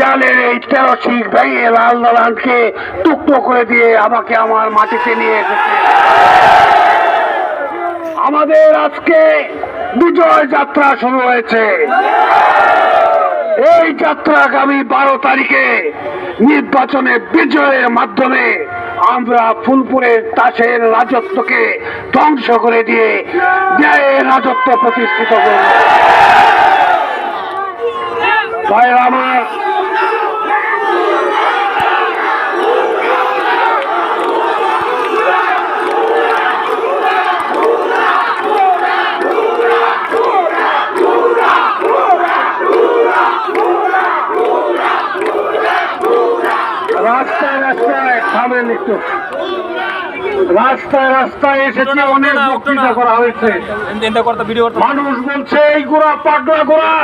দেয়ালের এই তেরো শিখ ভেঙে লাল দালানকে টুকটো করে দিয়ে আমাকে আমার মাটিতে নিয়ে এসেছে। আমাদের আজকে বিজয় যাত্রা শুরু হয়েছে। এই যাত্রা আগামী বারো তারিখে নির্বাচনে বিজয়ের মাধ্যমে আমরা ফুলপুরের তাসের রাজত্বকে ধ্বংস করে দিয়ে ন্যায়ের রাজত্ব প্রতিষ্ঠিত করব। ভাইরা আমার থামেন একটু। রাস্তায় রাস্তায় এসেছে অনেক বক্তৃতা করা হয়েছে। মানুষ বলছে এই গুড়া পাগলা গোড়া!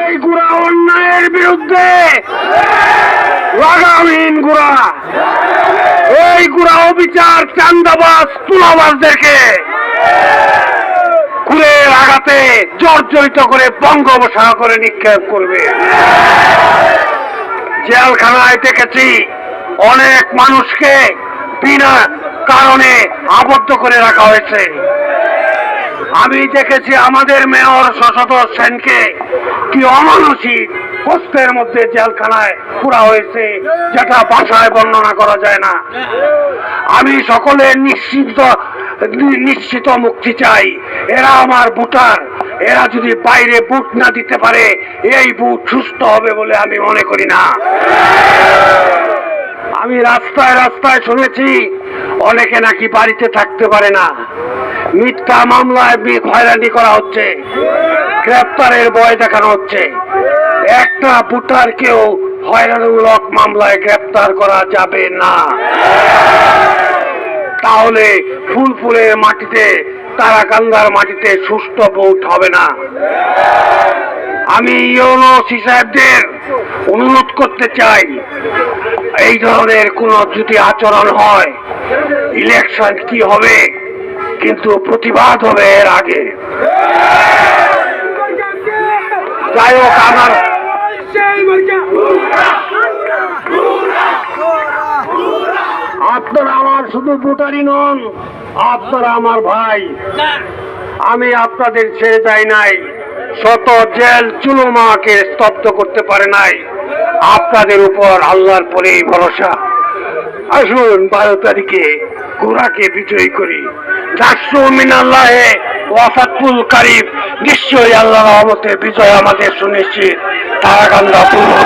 এই গুড়া অন্যায়ের বিরুদ্ধে লাগামহীন গুড়া। এই গুড়া অবিচার চান্দাবাজ তুলাবাজদেরকে কুলের আঘাতে জর্জরিত করে বঙ্গোপসাগরে নিক্ষেপ করবে। জেলখানায় দেখেছি। অনেক মানুষকে বিনা কারণে আবদ্ধ করে রাখা হয়েছে। আমি দেখেছি আমাদের মেয়র সশত সেনকে কি অমানসিক কষ্টের মধ্যে জেলখানায় পুরা হয়েছে, যেটা ভাষায় বর্ণনা করা যায় না। আমি সকলের নিশ্চিন্ত নিশ্চিত মুক্তি চাই। এরা আমার ভোটার। এরা যদি বাইরে বুট না দিতে পারে, এই বুট সুস্থ হবে বলে আমি মনে করি না। আমি রাস্তায় রাস্তায় শুনেছি, অনেকে নাকি বাড়িতে থাকতে পারে না। মিথ্যা মামলায় হয়রানি করা হচ্ছে। গ্রেপ্তারের ভয় দেখানো হচ্ছে। একটা ভোটারকেও হয়রানিমূলক মামলায় গ্রেপ্তার করা যাবে না। তাহলে ফুলপুরের মাটিতে, তারাকান্দার মাটিতে সুস্থ ভোট হবে না। আমি ইউনো সাহেবদের অনুরোধ করতে চাই, এই ধরনের কোন যদি আচরণ হয় ইলেকশন কি হবে, কিন্তু প্রতিবাদ হবে এর আগে। যাই হোক, আমার আপনারা আমার শুধু ভোটারই নন, আপনারা আমার ভাই। আমি আপনাদের ছেড়ে যাই নাই। শত জেল চুলোমাকে স্তব্ধ করতে পারে নাই। আপনাদের উপর আল্লাহর পরেই ভরসা। আসুন বারো তারিখে ঘোড়াকে বিজয়ী করি। দাসু মিনাল্লাহে ওয়াফাতুল কারিম নিশ্চয়ই আল্লাহ রহমতে বিজয় আমাদের সুনিশ্চিত একদম পূর্ব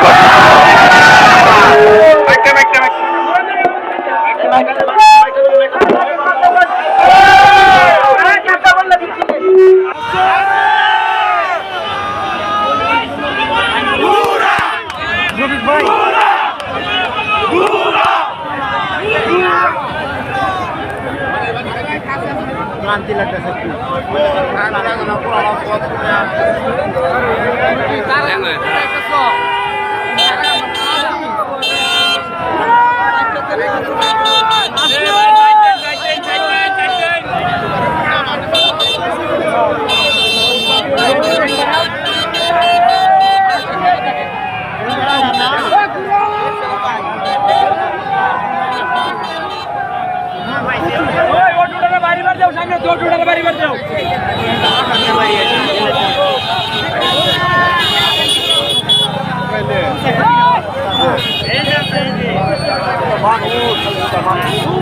ক্লান্তি লাগতেছে একটু। টোটোটার বাড়ি করে দাও Thank you.